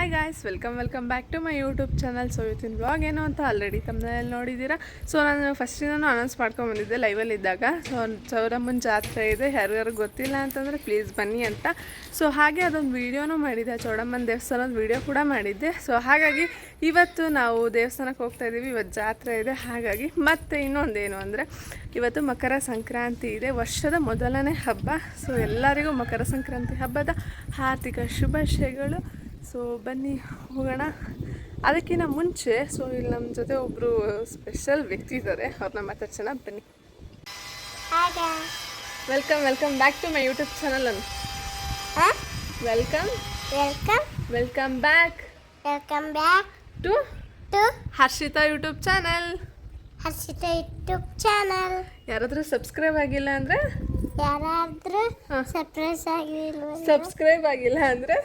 Hi guys welcome welcome back to my YouTube channel so ಇವತ್ತಿನ blog ಏನು ಅಂತ already ತಮ್ಮನೇಲಿ ನೋಡಿದ್ದೀರಾ? ಸೊ ನಾನು ಫಸ್ಟಿಂದನೂ ಅನೌನ್ಸ್ ಮಾಡ್ಕೊಂಬಂದಿದ್ದೆ ಲೈವಲ್ಲಿ ಇದ್ದಾಗ. ಸೊ ಚೌರಮ್ಮನ ಜಾತ್ರೆ ಇದೆ, ಯಾರ್ಯಾರು ಗೊತ್ತಿಲ್ಲ ಅಂತಂದರೆ ಪ್ಲೀಸ್ ಬನ್ನಿ ಅಂತ. ಸೊ ಹಾಗೆ ಅದೊಂದು ವೀಡಿಯೋನೂ ಮಾಡಿದ್ದೆ, ಚೌಡಮ್ಮನ ದೇವಸ್ಥಾನದ ವೀಡಿಯೋ ಕೂಡ ಮಾಡಿದ್ದೆ. ಸೊ ಹಾಗಾಗಿ ಇವತ್ತು ನಾವು ದೇವಸ್ಥಾನಕ್ಕೆ ಹೋಗ್ತಾ ಇದ್ದೀವಿ ಇವತ್ತು ಜಾತ್ರೆ ಇದೆ. ಹಾಗಾಗಿ ಮತ್ತು ಇನ್ನೊಂದೇನು ಅಂದರೆ, ಇವತ್ತು ಮಕರ ಸಂಕ್ರಾಂತಿ ಇದೆ, ವರ್ಷದ ಮೊದಲನೇ ಹಬ್ಬ. ಸೊ ಎಲ್ಲರಿಗೂ ಮಕರ ಸಂಕ್ರಾಂತಿ ಹಬ್ಬದ ಹಾರ್ದಿಕ ಶುಭಾಶಯಗಳು. ಸೊ ಬನ್ನಿ ಹೋಗೋಣ. ಅದಕ್ಕಿಂತ ಮುಂಚೆ ಸೊ ಇಲ್ಲಿ ನಮ್ಮ ಜೊತೆ ಒಬ್ಬರು ಸ್ಪೆಷಲ್ ವ್ಯಕ್ತಿ ಇದ್ದಾರೆ ಅವ್ರನ್ನ ಮಾತಾಡ್ಸೋಣ ಬನ್ನಿ. Welcome welcome back to my YouTube channel ಅನ್ನು welcome welcome welcome welcome back welcome back to to Harshita YouTube channel Harshita YouTube channel ಯಾರಾದರೂ ಸಬ್ಸ್ಕ್ರೈಬ್ ಆಗಿಲ್ಲ ಅಂದರೆ? ಯಾರಾದರೂ ಸಬ್ಸ್ಕ್ರೈಬ್ ಆಗಿಲ್ಲ ಸಬ್ಸ್ಕ್ರೈಬ್ ಆಗಿಲ್ಲ ಅಂದರೆ?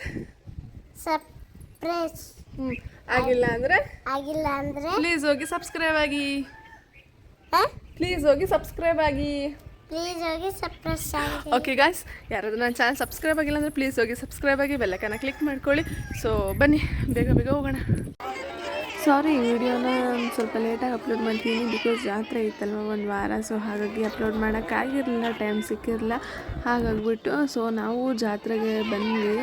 ಸರ್ಪ್ರೈಸ್ ಆಗಿಲ್ಲ ಅಂದ್ರೆ? ಆಗಿಲ್ಲ ಅಂದ್ರೆ? ಪ್ಲೀಸ್ ಹೋಗಿ ಸಬ್ಸ್ಕ್ರೈಬ್ ಆಗಿ. ಹಾ? ಪ್ಲೀಸ್ ಹೋಗಿ ಸಬ್ಸ್ಕ್ರೈಬ್ ಆಗಿ. ಪ್ಲೀಸ್ ಹೋಗಿ ಸಬ್ಸ್ಕ್ರೈಬ್ ಆಗಿ. ಓಕೆ ಗಾಯ್ಸ್ ಯಾರಾದರೂ ನನ್ನ ಚಾನಲ್ ಸಬ್ಸ್ಕ್ರೈಬ್ ಆಗಿಲ್ಲ ಅಂದರೆ ಪ್ಲೀಸ್ ಹೋಗಿ ಸಬ್ಸ್ಕ್ರೈಬ್ ಆಗಿ ಬೆಲ್ಲಕ್ಕನ ಕ್ಲಿಕ್ ಮಾಡ್ಕೊಳ್ಳಿ. ಸೊ ಬನ್ನಿ ಬೇಗ ಬೇಗ ಹೋಗೋಣ. ಸಾರಿ, ಈ ವಿಡಿಯೋನ ಸ್ವಲ್ಪ ಲೇಟಾಗಿ ಅಪ್ಲೋಡ್ ಮಾಡ್ತೀನಿ ಬಿಕಾಸ್ ಜಾತ್ರೆ ಇತ್ತಲ್ವ ಒಂದು ವಾರ ಸೊ ಹಾಗಾಗಿ ಅಪ್ಲೋಡ್ ಮಾಡೋಕ್ಕಾಗಿರಲಿಲ್ಲ ಟೈಮ್ ಸಿಕ್ಕಿರಲಿಲ್ಲ. ಹಾಗಾಗ್ಬಿಟ್ಟು ಸೊ ನಾವು ಜಾತ್ರೆಗೆ ಬಂದು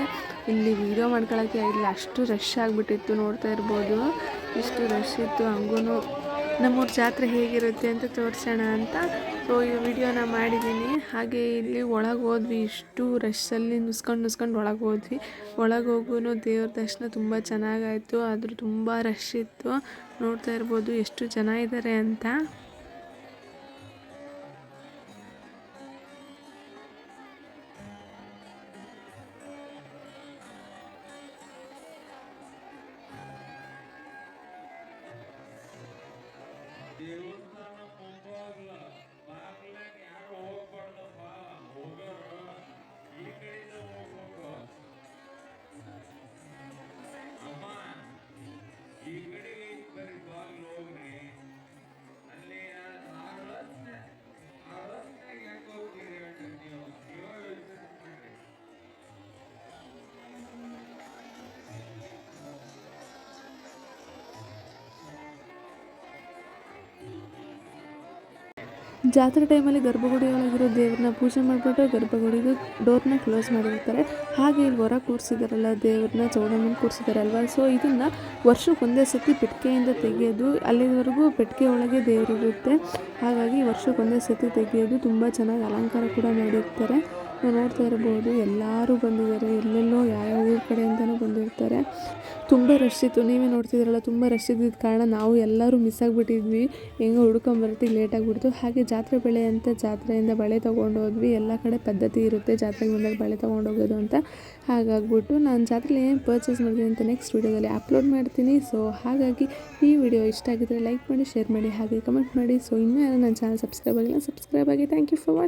ಇಲ್ಲಿ ವಿಡಿಯೋ ಮಾಡ್ಕೊಳ್ಳೋಕ್ಕೆ ಆಗಿಲ್ಲ ಅಷ್ಟು ರಶ್ ಆಗಿಬಿಟ್ಟಿತ್ತು, ನೋಡ್ತಾ ಇರ್ಬೋದು. ಇಷ್ಟು ರಶ್ ಇತ್ತು ಹಂಗೂ ನಮ್ಮೂರ ಜಾತ್ರೆ ಹೇಗಿರುತ್ತೆ ಅಂತ ತೋರಿಸೋಣ ಅಂತ. ಸೊ ಈ ವಿಡಿಯೋನ ಮಾಡಿದ್ದೀನಿ. ಹಾಗೆ ಇಲ್ಲಿ ಒಳಗೆ ಹೋದ್ವಿ. ಇಷ್ಟು ರಶ್ಶಲ್ಲಿ ನುಸ್ಕೊಂಡು ನುಸ್ಕೊಂಡು ಒಳಗೆ ಹೋದ್ವಿ. ಒಳಗೆ ಹೋಗೂ ದೇವ್ರ ದರ್ಶನ ತುಂಬ ಚೆನ್ನಾಗಾಯಿತು ಆದರೂ ತುಂಬ ರಶ್ ಇತ್ತು. ನೋಡ್ತಾ ಇರ್ಬೋದು ಎಷ್ಟು ಜನ ಇದ್ದಾರೆ ಅಂತ. Deus. ಜಾತ್ರೆ ಟೈಮಲ್ಲಿ ಗರ್ಭಗುಡಿ ಒಳಗಿರೋ ದೇವ್ರನ್ನ ಪೂಜೆ ಮಾಡಿಬಿಟ್ಟು ಗರ್ಭಗುಡಿದು ಡೋರ್ನ ಕ್ಲೋಸ್ ಮಾಡಿರ್ತಾರೆ. ಹಾಗೆ ಇಲ್ಲಿ ಹೊರ ಕೂರಿಸಿದಾರಲ್ಲ, ದೇವ್ರನ್ನ ಚೌಡಮ್ಮನ ಕೂರಿಸಿದಾರಲ್ವ? ಸೊ ಇದನ್ನು ವರ್ಷಕ್ಕೊಂದೇ ಸತಿ ಪೆಟ್ಟಿಗೆಯಿಂದ ತೆಗೆಯೋದು ಅಲ್ಲಿವರೆಗೂ ಪೆಟ್ಟಿಗೆ ಒಳಗೆ ದೇವರಿರುತ್ತೆ. ಹಾಗಾಗಿ ವರ್ಷಕ್ಕೆ ಒಂದೇ ಸತಿ ತೆಗೆಯೋದು ತುಂಬ ಚೆನ್ನಾಗಿ ಅಲಂಕಾರ ಕೂಡ ಮಾಡಿರ್ತಾರೆ. ನೋಡ್ತಾ ಇರ್ಬೋದು, ಎಲ್ಲರೂ ಬಂದಿದ್ದಾರೆ. ಎಲ್ಲೆಲ್ಲೋ ಯಾವ್ಯಾವ ಊರ ಕಡೆಯಿಂದನೂ ಬಂದಿರ್ತಾರೆ ತುಂಬ ರಶ್ ಇತ್ತು. ನೀವೇ ನೋಡ್ತಿದ್ರಲ್ಲ ತುಂಬ ರಶ್ ಇದ್ದಿದ್ದ ಕಾರಣ ನಾವು ಎಲ್ಲರೂ ಮಿಸ್ ಆಗಿಬಿಟ್ಟಿದ್ವಿ. ಹೆಂಗೋ ಹುಡ್ಕೊಂಬರ್ತಿಗೆ ಲೇಟ್ ಆಗಿಬಿಡ್ತು. ಹಾಗೆ ಜಾತ್ರೆ ಬೆಳೆ ಅಂತ ಜಾತ್ರೆಯಿಂದ ಬಳೆ ತೊಗೊಂಡು ಹೋದ್ವಿ. ಎಲ್ಲ ಕಡೆ ಪದ್ಧತಿ ಇರುತ್ತೆ. ಜಾತ್ರೆಗೆ ಬಂದಾಗ ಬಳೆ ತೊಗೊಂಡು ಹೋಗೋದು ಅಂತ. ಹಾಗಾಗ್ಬಿಟ್ಟು ನಾನು ಜಾತ್ರೆಲಿ ಏನು ಪರ್ಚೇಸ್ ಮಾಡಿದೆ ಅಂತ ನೆಕ್ಸ್ಟ್ ವೀಡಿಯೋದಲ್ಲಿ ಅಪ್ಲೋಡ್ ಮಾಡ್ತೀನಿ. ಸೊ ಹಾಗಾಗಿ ಈ ವಿಡಿಯೋ ಇಷ್ಟ ಆಗಿದ್ರೆ ಲೈಕ್ ಮಾಡಿ ಶೇರ್ ಮಾಡಿ, ಹಾಗೆ ಕಮೆಂಟ್ ಮಾಡಿ. ಸೊ ಇನ್ನೂ ಯಾರು ನನ್ನ ಚಾನಲ್ ಸಬ್ಸ್ಕ್ರೈಬ್ ಆಗಿಲ್ಲ ಸಬ್ಸ್ಕ್ರೈಬ್ ಆಗಿ. Thank you for watch